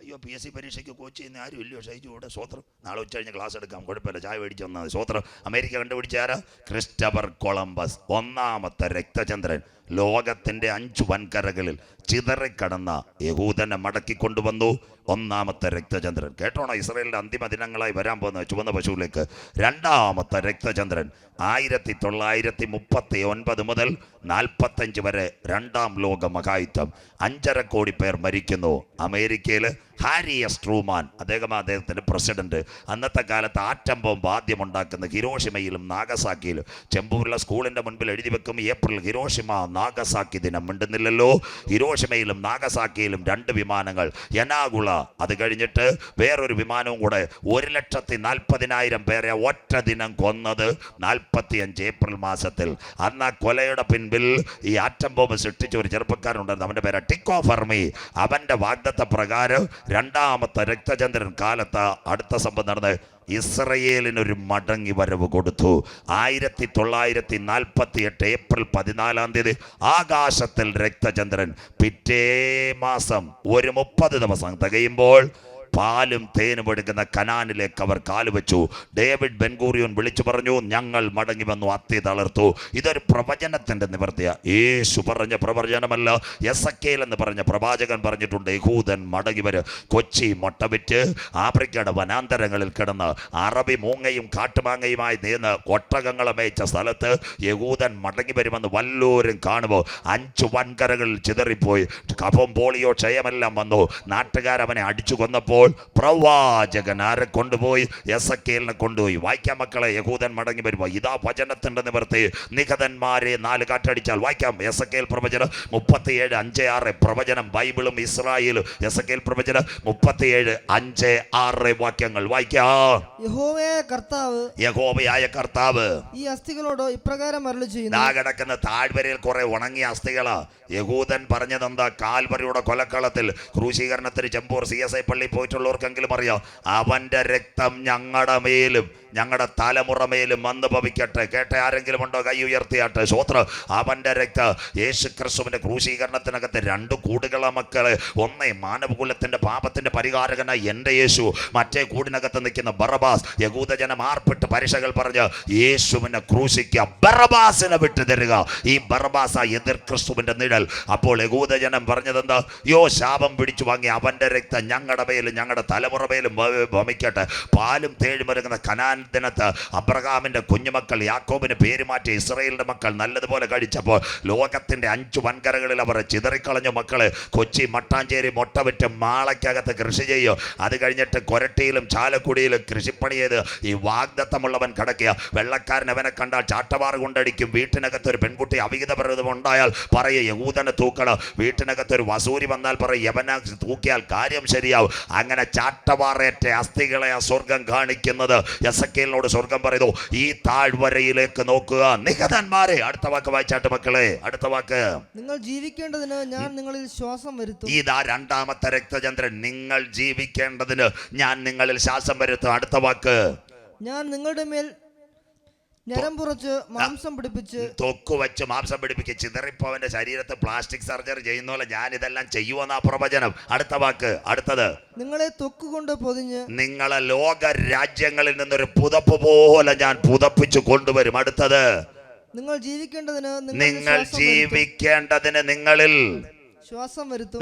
അയ്യോ പി എസ് സി പരീക്ഷയ്ക്ക് കോച്ച് ചെയ്യുന്ന ആരും ഇല്ലയോ ഷൈജു? ഇവിടെ സ്വത്രം നാളെ ഉച്ച കഴിഞ്ഞ് ക്ലാസ് എടുക്കാം. കുഴപ്പമില്ല. ചായ മേടിച്ച് വന്നാൽ മതി. സ്വത്രം അമേരിക്ക കണ്ടുപിടിച്ച ആരാ? ക്രിസ്റ്റഫർ കൊളംബസ് ഒന്നാമത്തെ രക്തചന്ദ്രൻ. ലോകത്തിന്റെ അഞ്ചു വൻകരകളിൽ ചിതറിക്കടന്ന യഹൂദനെ മടക്കി കൊണ്ടുവന്നു ഒന്നാമത്തെ രക്തചന്ദ്രൻ. കേട്ടോണോ? ഇസ്രയേലിന്റെ അന്തിമ ദിനങ്ങളായി വരാൻ പോകുന്ന ചുവന്ന പശുവിലേക്ക് രണ്ടാമത്തെ രക്തചന്ദ്രൻ. ആയിരത്തി തൊള്ളായിരത്തി മുപ്പത്തി ഒൻപത് മുതൽ നാൽപ്പത്തഞ്ച് വരെ രണ്ടാം ലോക മഹായുദ്ധം. അഞ്ചര കോടി പേർ മരിക്കുന്നു. അമേരിക്കയിൽ ഹാരി എസ്. ട്രൂമാൻ അദ്ദേഹം അദ്ദേഹത്തിന്റെ പ്രസിഡന്റ്. അന്നത്തെ കാലത്ത് ആറ്റം ബോംബ് ആദ്യം ഉണ്ടാക്കുന്ന ഹിരോഷിമയിലും നാഗസാക്കിയിലും. ചെമ്പൂരിലെ സ്കൂളിന്റെ മുൻപിൽ എഴുതി വെക്കും ഏപ്രിൽ ഹിരോഷിമ നാഗസാക്കി ദിനം. മിണ്ടുന്നില്ലല്ലോ. ഹിരോഷിമയിലും നാഗസാക്കിയിലും രണ്ട് വിമാനങ്ങൾ. യനാഗുള അത് കഴിഞ്ഞിട്ട് വേറൊരു വിമാനവും കൂടെ ഒരു ലക്ഷത്തി നാൽപ്പതിനായിരം പേരെ ഒറ്റ ദിനം കൊന്നത് നാൽപ്പത്തിയഞ്ച് ഏപ്രിൽ മാസത്തിൽ. അന്ന് ആ കൊലയുടെ പിൻപിൽ ഈ ആറ്റം ബോംബ് സൃഷ്ടിച്ച ഒരു ചെറുപ്പക്കാരുണ്ടായിരുന്നു അവന്റെ പേര് ടിക്കോ ഫർമി. അവന്റെ വാഗ്ദത്ത പ്രകാരം രണ്ടാമത്തെ രക്തചന്ദ്രൻ കാലത്ത് അടുത്ത സംഭവം നടന്ന് ഇസ്രയേലിനൊരു മടങ്ങി വരവ് കൊടുത്തു. ആയിരത്തി തൊള്ളായിരത്തി നാൽപ്പത്തി എട്ട് ഏപ്രിൽ പതിനാലാം തീയതി ആകാശത്തിൽ രക്തചന്ദ്രൻ പിറ്റേ മാസം ഒരു മുപ്പത് ദിവസം തികയുമ്പോൾ പാലും തേനും എടുക്കുന്ന കനാനിലേക്ക് അവർ കാലുവെച്ചു ഡേവിഡ് ബെൻഗൂറിയോൻ വിളിച്ചു പറഞ്ഞു ഞങ്ങൾ മടങ്ങി വന്നു അത്തി തളർത്തു. ഇതൊരു പ്രവചനത്തിന്റെ നിവർത്തിയ. യേശു പറഞ്ഞ പ്രവചനമല്ല എസക്കേൽ എന്ന് പറഞ്ഞ പ്രവാചകൻ പറഞ്ഞിട്ടുണ്ട് യഹൂദൻ മടങ്ങി വരും. കൊച്ചി മുട്ടവിറ്റ് ആഫ്രിക്കയുടെ വനാന്തരങ്ങളിൽ കിടന്ന് അറബി മൂങ്ങയും കാട്ടുമാങ്ങയുമായി നീന്ന് ഒട്ടകങ്ങളെ മേയിച്ച സ്ഥലത്ത് യഹൂദൻ മടങ്ങി വരുമെന്ന് വല്ലോരും കാണുമോ? അഞ്ചു വൻകരകളിൽ ചിതറിപ്പോയി. കഫം പോളിയോ ക്ഷയമെല്ലാം വന്നു. നാട്ടുകാരവനെ അടിച്ചു കൊന്നപ്പോൾ പ്രവാചകൻ ആരെ കൊണ്ടുപോയി? എസക്കേലിനെ കൊണ്ടുപോയി. വായിക്കാം മക്കളെ യഹൂദൻ മടങ്ങി വരുമ്പോൾ ഇതാ വചനത്തിന്റെ നിവർത്തി. നിഖതന്മാരെ നാല് കാറ്റടിച്ചാൽ വായിക്കാം. എസക്കേൽ പ്രവചനം മുപ്പത്തിയേഴ് അഞ്ച് ആറ്. പ്രവചനം ബൈബിളും ഇസ്രായേലും. എസക്കേൽ പ്രവചനം മുപ്പത്തിയേഴ് അഞ്ച് ആറ് വാക്യങ്ങൾ വായിക്കാം. യഹോവയായ കർത്താവ് യഹോവയായ കർത്താവ് ഈ അസ്ഥികളോട് ഇപ്രകാരം അരളി ചെയ്യുന്നു നാ കിടക്കുന്ന താഴ്വരയിൽ കുറെ ഉണങ്ങിയ അസ്ഥികളാ. യഹൂദൻ പറഞ്ഞതെന്താ? കാൽവരിയുടെ കൊലക്കളത്തിൽ ക്രൂശീകരണത്തിന് ചെമ്പൂർ സി എസ് ഐ പള്ളി പോയിട്ടുള്ളവർക്കെങ്കിലും അറിയാം അവന്റെ രക്തം ഞങ്ങളുടെ മേലും ഞങ്ങളുടെ തലമുറമേലും വന്ന് ഭവിക്കട്ടെ. കേട്ട ആരെങ്കിലും ഉണ്ടോ കൈ ഉയർത്തിയാട്ടെ? സ്വോത്ര അവന്റെ രക്ത യേശു ക്രിസ്തുവിന്റെ ക്രൂശീകരണത്തിനകത്ത് രണ്ട് കൂടുകളെ മക്കളെ. ഒന്നേ മാനവകുലത്തിന്റെ പാപത്തിന്റെ പരിഹാരകനായി എന്റെ യേശു മറ്റേ കൂടിനകത്ത് നിൽക്കുന്ന ബറബാസ്. യഹൂദജനം ആർപ്പിട്ട് പരീക്ഷകൾ പറഞ്ഞ് യേശുവിനെ ക്രൂശിക്കുക ബറബാസിനെ വിട്ടു തരിക ഈ ബറബാസ എതിർ ക്രിസ്തുവിന്റെ നിഴൽ. അപ്പോൾ യകൂദജനം പറഞ്ഞതെന്താ യോ ശാപം പിടിച്ചു വാങ്ങി അവന്റെ രക്തം ഞങ്ങളുടെ മേലും ഞങ്ങളുടെ തലമുറ മേലും ഭമിക്കട്ടെ. പാലും തേഴുമരുങ്ങുന്ന കനാൻ ദിനത്ത് അബ്രഹാമിന്റെ കുഞ്ഞുമക്കൾ യാക്കോബിന് പേര് മാറ്റി ഇസ്രയേലിന്റെ മക്കൾ നല്ലതുപോലെ കഴിച്ചപ്പോൾ ലോകത്തിന്റെ അഞ്ച് വൻകരകളിൽ അവർ ചിതറിക്കളഞ്ഞ മക്കൾ കൊച്ചി മട്ടാഞ്ചേരി മൊട്ടവിറ്റ് മാളയ്ക്കകത്ത് കൃഷി ചെയ്യും. അത് കഴിഞ്ഞിട്ട് കൊരട്ടിയിലും ചാലക്കുടിയിലും കൃഷിപ്പണി ചെയ്ത് ഈ വാഗ്ദത്തമുള്ളവൻ കിടക്കുക. വെള്ളക്കാരൻ അവനെ കണ്ടാൽ ചാട്ടവാറ് കൊണ്ടടിക്കും. വീട്ടിനകത്ത് ഒരു പെൺകുട്ടി അവിഹിത അവിഹിതപ്രദം ഉണ്ടായാൽ പറയുക യഹൂദനെ തൂക്കണം വീട്ടിനകത്ത് ഒരു വസൂരി വന്നാൽ പറയും യവന തൂക്കിയാൽ കാര്യം ശരിയാവും. അങ്ങനെ ചാട്ടവാറേറ്റ അസ്ഥികളെ ആ സ്വർഗം കാണിക്കുന്നത്. എസക്കേലിനോട് സ്വർഗം പറയുന്നു ഈ താഴ്വരയിലേക്ക് നോക്കുക. നിഹതന്മാരെ അടുത്ത വാക്ക് വായിച്ചാട്ട് മക്കളെ അടുത്ത വാക്ക്. നിങ്ങൾ ജീവിക്കേണ്ടതിന് ഞാൻ നിങ്ങളിൽ ശ്വാസം വരുത്തും. ഇതാ രണ്ടാമത്തെ രക്തചന്ദ്രൻ നിങ്ങൾ ജീവിക്കേണ്ടതിന് ഞാൻ നിങ്ങളിൽ ശ്വാസം വരുത്തും. അടുത്ത വാക്ക്. ഞാൻ നിങ്ങളുടെ മേൽ മാംസം പിടിപ്പിച്ച് തൊക്കു വെച്ച് മാംസം പിടിപ്പിച്ച് ചിതറിപ്പവന്റെ ശരീരത്തെ പ്ലാസ്റ്റിക് സർജറി ചെയ്യുന്ന പോലെ ഞാൻ ഇതെല്ലാം ചെയ്യുമെന്ന പ്രവചനം. അടുത്ത വാക്ക് അടുത്തത്. നിങ്ങളെ തൊക്കുകൊണ്ട് പൊതിഞ്ഞ് നിങ്ങളെ ലോക രാജ്യങ്ങളിൽ നിന്നൊരു പുതപ്പ് പോലെ ഞാൻ പുതപ്പിച്ചു കൊണ്ടുവരും. അടുത്തത്. നിങ്ങൾ ജീവിക്കേണ്ടതിന് നിങ്ങൾ. ജീവിക്കേണ്ടതിന് നിങ്ങളിൽ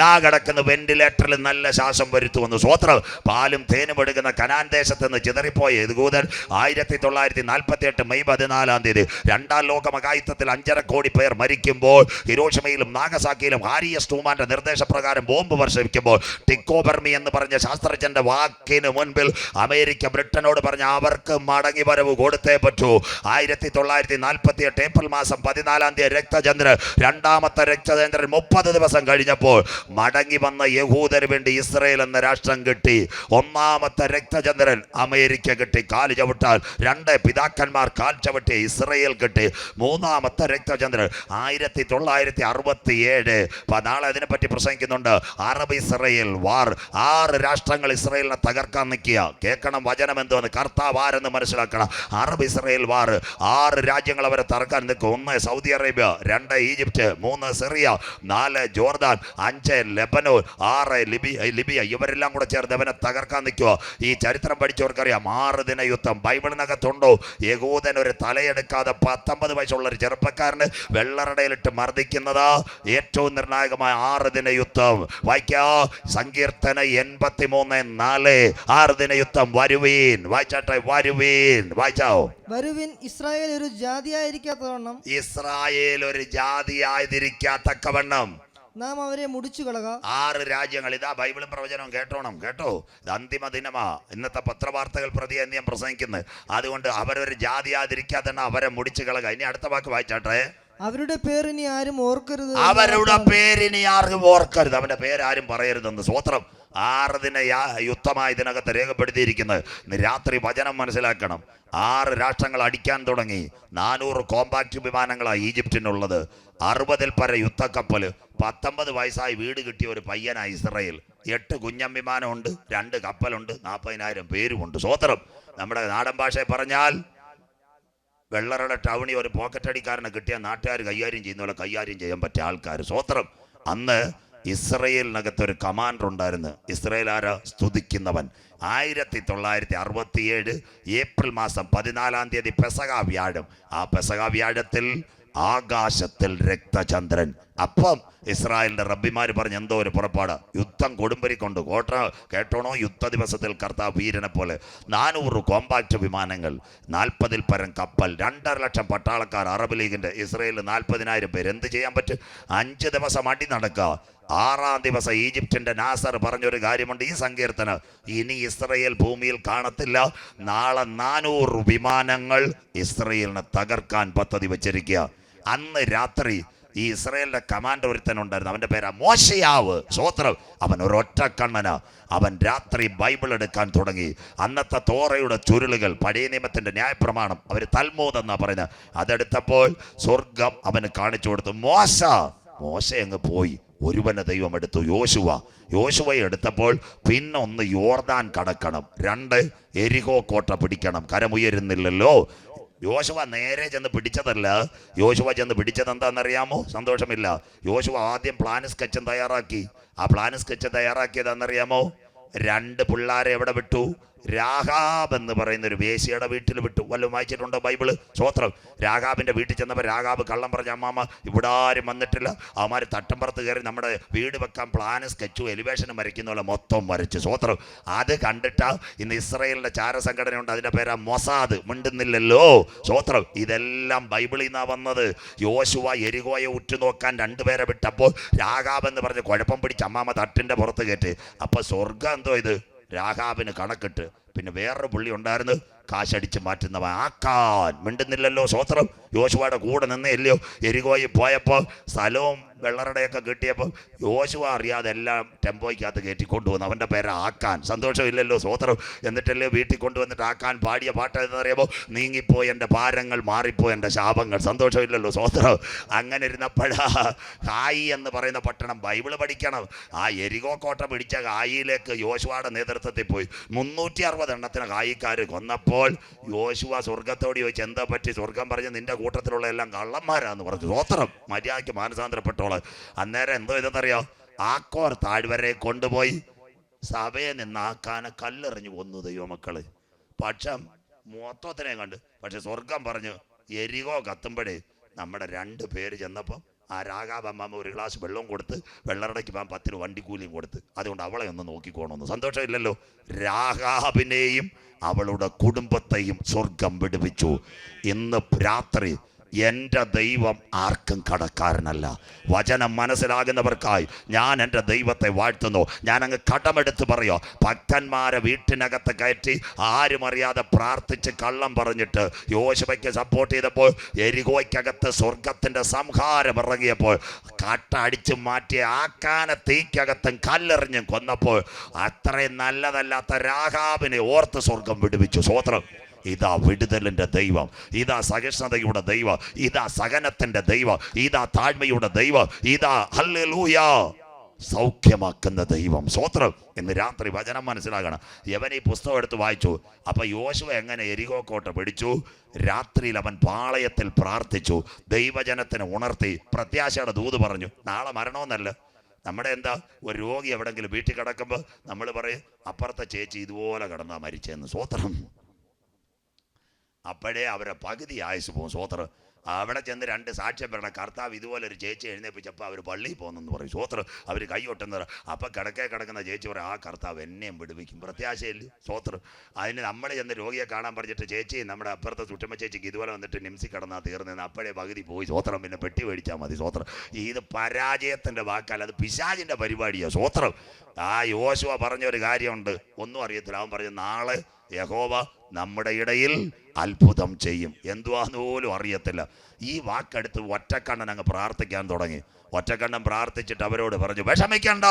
ദാ കിടക്കുന്ന വെന്റിലേറ്ററിൽ നല്ല ശ്വാസം വരുത്തുമെന്ന് സ്വോത്രം. പാലും തേനും എടുക്കുന്ന കനാൻ ദേശത്ത് നിന്ന് ചിതറിപ്പോയ യഹൂദൻ ആയിരത്തി തൊള്ളായിരത്തി നാൽപ്പത്തി എട്ട് മെയ് പതിനാലാം തീയതി രണ്ടാം ലോക മകായുദ്ധത്തിൽ അഞ്ചര കോടി പേർ മരിക്കുമ്പോൾ ഹിരോഷിമയിലും നാഗസാക്കിയിലും ഹാരിയസ് ടൂമാന്റെ നിർദ്ദേശപ്രകാരം ബോംബ് വർഷിക്കുമ്പോൾ ടിക്കോബർമി എന്ന് പറഞ്ഞ ശാസ്ത്രജ്ഞന്റെ വാക്കിന് മുൻപിൽ അമേരിക്ക ബ്രിട്ടനോട് പറഞ്ഞ അവർക്ക് മടങ്ങി വരവ് കൊടുത്തേ പറ്റൂ. ആയിരത്തി തൊള്ളായിരത്തി നാൽപ്പത്തി എട്ട് ഏപ്രിൽ മാസം പതിനാലാം തീയതി രക്തചന്ദ്രൻ രണ്ടാമത്തെ രക്തചന്ദ്രൻ മുപ്പത് ദിവസം കഴിഞ്ഞപ്പോൾ മടങ്ങി വന്ന യഹൂദന് വേണ്ടി ഇസ്രയേൽ എന്ന രാഷ്ട്രം കിട്ടി ഒന്നാമത്തെ രക്തചന്ദ്രൻ അമേരിക്ക കിട്ടി കാൽ ചവിട്ടാൽ രണ്ട് പിതാക്കന്മാർ കാൽ ചവിട്ടി ഇസ്രയേൽ കിട്ടി മൂന്നാമത്തെ രക്തചന്ദ്രൻ ആയിരത്തി തൊള്ളായിരത്തി അറുപത്തി ഏഴ് നാളെ അതിനെപ്പറ്റി പ്രസംഗിക്കുന്നുണ്ട്. അറബ് ഇസ്രയേൽ വാർ ആറ് രാഷ്ട്രങ്ങൾ ഇസ്രയേലിനെ തകർക്കാൻ നിൽക്കുക. കേൾക്കണം വചനം എന്തോന്ന് കർത്താവ് ആരെന്ന് മനസ്സിലാക്കണം. അറബ് ഇസ്രയേൽ വാർ ആറ് രാജ്യങ്ങൾ അവരെ തകർക്കാൻ നിൽക്കും. ഒന്ന് സൗദി അറേബ്യ രണ്ട് ഈജിപ്റ്റ് മൂന്ന് സിറിയ നാല് ജോർദാൻ അഞ്ച് ലെബനോൻ ആറ് ലിബിയ ലിബിയ. ഇവരെല്ലാം കൂടെ ചേർന്ന് അവനെ തകർക്കാൻ നിൽക്കുക ഈ ചരിത്രം പഠിച്ചവർക്കറിയാം. ആറ് ദിന യുദ്ധം. ബൈബിളിനകത്തുണ്ടോ? യഹൂദൻ ഒരു തലയെടുക്കാതെ പത്തൊമ്പത് വയസ്സുള്ള ഒരു ചെറുപ്പക്കാരന് വെള്ളറടയിലിട്ട് മർദ്ദിക്കുന്നതാ ഏറ്റവും നിർണായകമായ ആറ് ദിന യുദ്ധം. വായിക്കാ. സങ്കീർത്തന എൺപത്തി മൂന്ന് നാല്. ആറ് ദിന യുദ്ധം. വരുവീൻ. വായിച്ചാട്ടെ വരുവീൻ. വായിച്ചോ വരുവിൻ ഇസ്രായേൽ ഒരു ജാതിയായിരിക്കാത്തവണ്ണം ഇസ്രായേൽ ഒരു ജാതിയായതിരിക്കാത്തക്കവണ്ണം. നാം അവരെ മുടിച്ചു കളക. ആറ് രാജ്യങ്ങൾ ഇതാ ബൈബിളും പ്രവചനവും കേട്ടോണം കേട്ടോ? ഇത് അന്തിമ ദിനമാ. ഇന്നത്തെ പത്രവാർത്തകൾ പ്രതി എന്ന് ഞാൻ പ്രസംഗിക്കുന്നത് അതുകൊണ്ട് അവരൊരു ജാതിയാതിരിക്കാതെ തന്നെ അവരെ മുടിച്ചു കളക. ഇനി അടുത്ത വാക്ക് വായിച്ചാട്ടെ. അവരുടെ പേരിനി ആരും ഓർക്കരുത് അവരുടെ. പേരിനി ആർക്കും ഓർക്കരുത്. അവന്റെ പേര് ആരും പറയരുതെന്ന്. സ്വത്രം ആറ് ദിന യുദ്ധമായി ഇതിനകത്ത് രേഖപ്പെടുത്തിയിരിക്കുന്നത്. ഇന്ന് രാത്രി വചനം മനസ്സിലാക്കണം. ആറ് രാഷ്ട്രങ്ങൾ അടിക്കാൻ തുടങ്ങി. നാനൂറ് കോമ്പാക്ട് വിമാനങ്ങളാണ് ഈജിപ്തിനുള്ളത്. അറുപതിൽ പര യുദ്ധക്കപ്പൽ. പത്തൊമ്പത് വയസ്സായി വീട് കിട്ടിയ ഒരു പയ്യനായി ഇസ്രയേൽ. എട്ട് കുഞ്ഞം വിമാനമുണ്ട് രണ്ട് കപ്പലുണ്ട് നാൽപ്പതിനായിരം പേരുമുണ്ട്. സ്വോത്രം നമ്മുടെ നാടൻ ഭാഷയിൽ പറഞ്ഞാൽ വെള്ളറയുടെ ടൗണി ഒരു പോക്കറ്റ് അടിക്കാരനെ കിട്ടിയ നാട്ടുകാർ കൈകാര്യം ചെയ്യുന്ന കൈകാര്യം ചെയ്യാൻ പറ്റിയ ആൾക്കാർ സ്വോത്രം. അന്ന് ഇസ്രയേലിനകത്ത് ഒരു കമാൻഡർ ഉണ്ടായിരുന്നു. ഇസ്രയേൽ ആരാ? സ്തുതിക്കുന്നവൻ. ആയിരത്തി തൊള്ളായിരത്തി അറുപത്തിയേഴ് ഏപ്രിൽ മാസം പതിനാലാം തീയതി പെസക വ്യാഴം. ആ പെസക വ്യാഴത്തിൽ ആകാശത്തിൽ രക്തചന്ദ്രൻ അപ്പം ഇസ്രായേലിന്റെ റബ്ബിമാർ പറഞ്ഞ എന്തോ ഒരു പുറപ്പാട്. യുദ്ധം കൊടുമ്പരി കൊണ്ട് കോട്ട കേട്ടോണോ? യുദ്ധ ദിവസത്തിൽ കർത്താവ് വീരനെ പോലെ. നാനൂറ് കോമ്പാക്ട് വിമാനങ്ങൾ നാൽപ്പതിൽ പരം കപ്പൽ രണ്ടര ലക്ഷം പട്ടാളക്കാർ അറബ് ലീഗിന്റെ ഇസ്രയേലിൽ നാൽപ്പതിനായിരം പേര്. എന്ത് ചെയ്യാൻ പറ്റും? അഞ്ച് ദിവസം അടി നടക്കുക ആറാം ദിവസം ഈജിപ്റ്റിന്റെ നാസർ പറഞ്ഞൊരു കാര്യമുണ്ട്. ഈ സങ്കീർത്തന ഇനി ഇസ്രയേൽ ഭൂമിയിൽ കാണത്തില്ല. നാളെ നാനൂറ് വിമാനങ്ങൾ ഇസ്രയേലിനെ തകർക്കാൻ പദ്ധതി വെച്ചിരിക്കുക അന്ന് രാത്രി ഈ ഇസ്രയേലിന്റെ കമാൻഡർ ഒരുത്തനുണ്ടായിരുന്നു. അവന്റെ പേരാ മോശയാവ്. സ്വോത്രം അവൻ ഒരൊറ്റ കണ്ണന. അവൻ രാത്രി ബൈബിൾ എടുക്കാൻ തുടങ്ങി. അന്നത്തെ തോറയുടെ ചുരുളുകൾ പഴയ നിയമത്തിന്റെ ന്യായപ്രമാണം അവർ തൽമോദ് എന്നാ പറയുന്നത്. അതെടുത്തപ്പോൾ സ്വർഗം അവന് കാണിച്ചു കൊടുത്തു. മോശ മോശ അങ്ങ് പോയി. ഒരുവനെ ദൈവം എടുത്തു. യോശുവ യോശുവയെ എടുത്തപ്പോൾ പിന്നെ ഒന്ന് യോർദാൻ കടക്കണം. രണ്ട് എരിഹോ കോട്ട പിടിക്കണം. കരമുയരുന്നില്ലല്ലോ യോശുവ നേരെ ചെന്ന് പിടിച്ചതല്ല. യോശുവ ചെന്ന് പിടിച്ചത് എന്താണെന്നറിയാമോ? സന്തോഷമില്ല. യോശുവ ആദ്യം പ്ലാൻ സ്കെച്ചും തയ്യാറാക്കി. ആ പ്ലാൻ സ്കെച്ച് തയ്യാറാക്കിയത് എന്നറിയാമോ രണ്ട് പിള്ളേരെ എവിടെ വിട്ടു? രാഹാബ് എന്ന് പറയുന്ന ഒരു വേശിയുടെ വീട്ടിൽ വിട്ടു. വല്ലതും വായിച്ചിട്ടുണ്ടോ ബൈബിൾ? സ്വോത്രം രാഘാബിന്റെ വീട്ടിൽ ചെന്നപ്പോൾ രാഘാബ് കള്ളം പറഞ്ഞ അമ്മാമ്മ ഇവിടെ ആരും വന്നിട്ടില്ല. അവന്മാർ തട്ടമ്പുറത്ത് കയറി നമ്മുടെ വീട് വെക്കാൻ പ്ലാന് സ്കെച്ചു എലിവേഷനും വരയ്ക്കുന്ന പോലെ മൊത്തം വരച്ചു. സ്വോത്രം അത് കണ്ടിട്ട് ഇന്ന് ഇസ്രയേലിന്റെ ചാരസംഘടനയുണ്ട്. അതിന്റെ പേരാ മൊസാദ്. മിണ്ടുന്നില്ലല്ലോ. സ്വോത്രം ഇതെല്ലാം ബൈബിളിൽ നിന്നാണ് വന്നത്. യോശുവ എരികോയെ ഉറ്റുനോക്കാൻ രണ്ടുപേരെ വിട്ടപ്പോൾ രാഘാബ് എന്ന് പറഞ്ഞ് കുഴപ്പം പിടിച്ച് അമ്മാമ്മ തട്ടിന്റെ പുറത്ത് കയറ്റി. അപ്പോൾ സ്വർഗം എന്തോ ഇത്? രാഘാബിന് കണക്കിട്ട് പിന്നെ വേറൊരു പുള്ളി ഉണ്ടായിരുന്നു. കാശടിച്ച് മാറ്റുന്നവൻ. ആക്കാൻ. മിണ്ടുന്നില്ലല്ലോ സ്വോത്രം. യോശുവയുടെ കൂടെ നിന്നേ ഇല്ലയോ എരികോയി പോയപ്പോൾ സ്ഥലവും വെള്ളറടയൊക്കെ കിട്ടിയപ്പോൾ യോശുവ അറിയാതെ എല്ലാം ടെമ്പോയ്ക്കകത്ത് കയറ്റി കൊണ്ടുവന്നു. അവന്റെ പേര് ആക്കാൻ. സന്തോഷമില്ലല്ലോ സ്വോത്രം. എന്നിട്ടല്ലേ വീട്ടിൽ കൊണ്ടുവന്നിട്ട് ആക്കാൻ പാടിയ പാട്ട് എന്ന് പറയുമ്പോൾ നീങ്ങിപ്പോയി എന്റെ ഭാരങ്ങൾ മാറിപ്പോയി എന്റെ ശാപങ്ങൾ. സന്തോഷമില്ലല്ലോ സ്വോത്രം. അങ്ങനെ ഇരുന്നപ്പോഴാ ഹായി എന്ന് പറയുന്ന പട്ടണം ബൈബിൾ പഠിക്കണം. ആ എരികോ കോട്ട പിടിച്ച ഹായിയിലേക്ക് യോശുവയുടെ നേതൃത്വത്തിൽ പോയി. മുന്നൂറ്റി അറുപത് കായിക്കാർ കൊന്നപ്പോൾ യോശുവ സ്വർഗത്തോട് ചോദിച്ചു എന്താ പറ്റി? സ്വർഗം പറഞ്ഞ് നിന്റെ കൂട്ടത്തിലുള്ള എല്ലാം കള്ളന്മാരാന്ന് പറഞ്ഞു. സ്വോത്രം മര്യാദയ്ക്ക് മാനസാന്തരപ്പെട്ടോൾ അന്നേരം എന്തോ ഇതെന്നറിയോ? ആക്കോർ താഴ്വരെ കൊണ്ടുപോയി സഭയെ നിന്ന് കല്ലെറിഞ്ഞു കൊന്നു ദൈവമക്കൾ. പക്ഷം മൊത്തത്തിനെ കണ്ട്. പക്ഷെ സ്വർഗം പറഞ്ഞു എരികോ കത്തുമ്പോഴേ നമ്മുടെ രണ്ട് പേര് ചെന്നപ്പം ആ രാഘാബമ്മ ഒരു ഗ്ലാസ് വെള്ളവും കൊടുത്ത് വെള്ളറടയ്ക്ക് പോകാൻ പത്തിന് വണ്ടിക്കൂലിയും കൊടുത്ത്. അതുകൊണ്ട് അവളെ ഒന്ന് നോക്കിക്കോണമെന്ന് സന്തോഷമില്ലല്ലോ? രാഘാബിനെയും അവളുടെ കുടുംബത്തെയും സ്വർഗം വിടുവിച്ചു. ഇന്ന് രാത്രി എന്റെ ദൈവം ആർക്കും കടക്കാരനല്ല. വചനം മനസ്സിലാകുന്നവർക്കായി ഞാൻ എന്റെ ദൈവത്തെ വാഴ്ത്തുന്നു. ഞാൻ അങ്ങ് കടമെടുത്ത് പറയോ ഭക്തന്മാരെ വീട്ടിനകത്ത് കയറ്റി ആരും അറിയാതെ പ്രാർത്ഥിച്ച് കള്ളം പറഞ്ഞിട്ട് യോശുവയ്ക്ക് സപ്പോർട്ട് ചെയ്തപ്പോൾ എരികോയ്ക്കകത്ത് സ്വർഗത്തിന്റെ സംഹാരം ഇറങ്ങിയപ്പോൾ കട്ട അടിച്ചു മാറ്റി ആക്കാന തീക്കകത്തും കല്ലെറിഞ്ഞും കൊന്നപ്പോൾ അത്രയും നല്ലതല്ലാത്ത രാഹാബിനെ ഓർത്ത് സ്വർഗം വിടുവിച്ചു. സ്വോത്രം ഇതാ വിടുതലിന്റെ ദൈവം ഇതാ സഹിഷ്ണുതയുടെ ദൈവം ഇതാ സഹനത്തിന്റെ ദൈവം ഇതാ താഴ്മയുടെ ദൈവം ഇതാ ഹല്ലൂയ സൗഖ്യമാക്കുന്ന ദൈവം. സ്വോത്രം ഇന്ന് രാത്രി വചനം മനസ്സിലാകണം. യവൻ ഈ പുസ്തകം എടുത്ത് വായിച്ചു. അപ്പൊ യോശുവ എങ്ങനെ എരികോ കോട്ട പിടിച്ചു? രാത്രിയിൽ അവൻ പാളയത്തിൽ പ്രാർത്ഥിച്ചു. ദൈവജനത്തിന് ഉണർത്തി. പ്രത്യാശയുടെ ദൂത് പറഞ്ഞു നാളെ മരണമെന്നല്ല. നമ്മുടെ എന്താ ഒരു രോഗി എവിടെങ്കിലും വീട്ടിൽ കിടക്കുമ്പോൾ നമ്മൾ പറയും അപ്പുറത്തെ ചേച്ചി ഇതുപോലെ കിടന്നാ മരിച്ചെന്ന്. സ്വോത്രം അപ്പോഴേ അവരെ പകുതി ആയുസ് പോകും. സ്വോത്രം അവിടെ ചെന്ന് രണ്ട് സാക്ഷ്യം പറയണം. കർത്താവ് ഇതുപോലെ ഒരു ചേച്ചി എഴുന്നേപ്പിച്ചപ്പോൾ അവർ പള്ളിയിൽ പോകുന്നെന്ന് പറയും. സ്വോത്രം അവർ കൈയൊട്ടുന്നവർ അപ്പോൾ കിടക്കേ കിടക്കുന്ന ചേച്ചി പറയും ആ കർത്താവ് എന്നെയും വിടുവിക്കും. പ്രത്യാശയില്ല. സ്വോത്രം അതിന് നമ്മൾ ചെന്ന് രോഗിയെ കാണാൻ പറഞ്ഞിട്ട് ചേച്ചി നമ്മുടെ അപ്പുറത്തെ ചുറ്റമ്മ ചേച്ചിക്ക് ഇതുപോലെ വന്നിട്ട് നിംസി കിടന്നാൽ തീർന്നെന്ന് അപ്പോഴേ പകുതി പോയി. സ്വോത്രം പിന്നെ പെട്ടി മേടിച്ചാൽ മതി. സ്വോത്രം ഇത് പരാജയത്തിന്റെ വാക്കാൽ അത് പിശാചിന്റെ പരിപാടിയാണ് സ്വോത്രം ആ യോശുവ പറഞ്ഞൊരു കാര്യമുണ്ട്. ഒന്നും അറിയത്തില്ല. അവൻ പറഞ്ഞു നാളെ യഹോവ നമ്മുടെ ഇടയിൽ അത്ഭുതം ചെയ്യും. എന്തുവാന്ന് പോലും അറിയത്തില്ല. ഈ വാക്കെടുത്ത് ഒറ്റക്കണ്ണൻ അങ്ങ് പ്രാർത്ഥിക്കാൻ തുടങ്ങി. ഒറ്റക്കണ്ണൻ പ്രാർത്ഥിച്ചിട്ട് അവരോട് പറഞ്ഞു വിഷമിക്കണ്ട.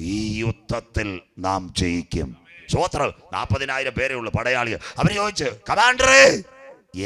ഈ യുദ്ധത്തിൽ നാം ജയിക്കും. സ്വോത്രം നാൽപ്പതിനായിരം പേരേ ഉള്ളു പടയാളികൾ. അവർ ചോദിച്ചു കമാൻഡറേ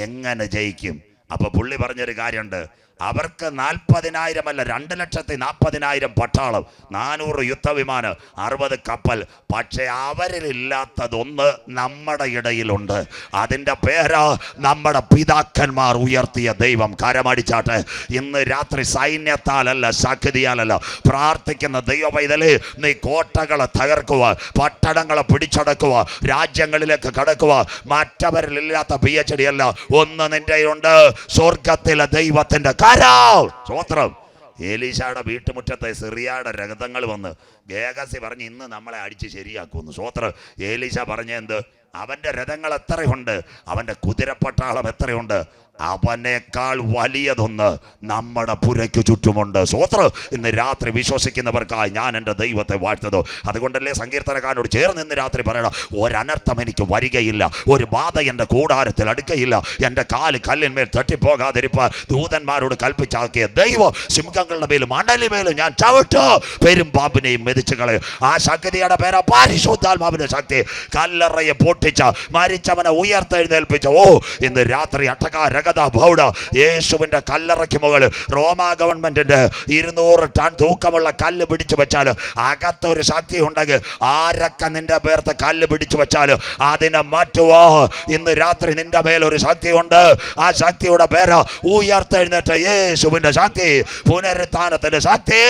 എങ്ങനെ ജയിക്കും? അപ്പൊ പുള്ളി പറഞ്ഞൊരു കാര്യമുണ്ട്. അവർക്ക് നാൽപ്പതിനായിരം അല്ല രണ്ട് ലക്ഷത്തി നാൽപ്പതിനായിരം പട്ടാളം നാനൂറ് യുദ്ധവിമാനം അറുപത് കപ്പൽ. പക്ഷെ അവരിലില്ലാത്തതൊന്ന് നമ്മുടെ ഇടയിലുണ്ട്. അതിന്റെ പേരാ നമ്മുടെ പിതാക്കന്മാർ ഉയർത്തിയ ദൈവം. കരമടിച്ചാട്ടെ ഇന്ന് രാത്രി സൈന്യത്താലല്ല ശക്തിയാലല്ല പ്രാർത്ഥിക്കുന്ന ദൈവ പൈതലേ നീ കോട്ടകളെ തകർക്കുക പട്ടണങ്ങളെ പിടിച്ചടക്കുക രാജ്യങ്ങളിലേക്ക് കടക്കുക. മറ്റവരിലില്ലാത്ത പി എച്ച് ഡി അല്ല ഒന്ന് നിന്റെ ഉണ്ട് സ്വർഗത്തിലെ ദൈവത്തിന്റെ കരാൾ സ്വോത്രം ഏലീശയുടെ വീട്ടുമുറ്റത്തെ സിറിയയുടെ രഥങ്ങൾ വന്ന് ഗേഗസി പറഞ്ഞ് ഇന്ന് നമ്മളെ അടിച്ച് ശരിയാക്കുമെന്ന്. സ്തോത്രം. ഏലീശ പറഞ്ഞ എന്ത്? അവന്റെ രഥങ്ങൾ എത്രയുണ്ട്? അവന്റെ കുതിരപ്പട്ടാളം എത്രയുണ്ട്? അവനേക്കാൾ വലിയതൊന്ന് നമ്മുടെ പുരയ്ക്ക് ചുറ്റുമുണ്ട്. സ്വോത്ര ഇന്ന് രാത്രി വിശ്വസിക്കുന്നവർക്കായി ഞാൻ എന്റെ ദൈവത്തെ വാഴ്ത്തതോ അതുകൊണ്ടല്ലേ സങ്കീർത്തനക്കാരനോട് ചേർന്ന് ഇന്ന് രാത്രി പറയണം ഒരനർത്ഥം എനിക്ക് വരികയില്ല ഒരു ബാധ എന്റെ കൂടാരത്തിൽ അടുക്കയില്ല എന്റെ കാൽ കല്ലിന്മേൽ തട്ടിപ്പോകാതിരിപ്പാൻ ദൂതന്മാരോട് കൽപ്പിച്ചാക്കിയ ദൈവം സിംഹങ്ങളുടെ മേലും മണലി മേലും ഞാൻ ചവിട്ടോ പെരും പാമ്പിനെയും മെതിച്ചു കളയും. ആ ശക്തിയുടെ പേരാ പരിശുദ്ധാത്മാവിന്റെ ശക്തി. കല്ലറയെ പൊട്ടിച്ച മരിച്ചവനെ ഉയർത്തെഴുന്നേൽപ്പിച്ച ഓ ഇന്ന് രാത്രി അട്ടക രഗത ഭൗഡ യേശുവിന്റെ കല്ലറയ്ക്ക് മുകളിൽ റോമാ ഗവൺമെന്റിന്റെ ഇരുന്നൂറ് ടൺ തൂക്കമുള്ള കല്ല് പിടിച്ചു വെച്ചാൽ അകത്തൊരു ശക്തി ഉണ്ടെങ്കിൽ ആരൊക്കെ നിന്റെ പേർത്ത് കല്ല് പിടിച്ചു വെച്ചാൽ അതിനെ മാറ്റുവോ. ഇന്ന് രാത്രി നിന്റെ മേലൊരു ശക്തിയുണ്ട് ആ ശക്തിയുടെ പേര് ഉയർത്തെഴുന്നേറ്റ യേശുവിന്റെ ശക്തി. പുനരുത്ഥാനത്തിന്റെ ശക്തി.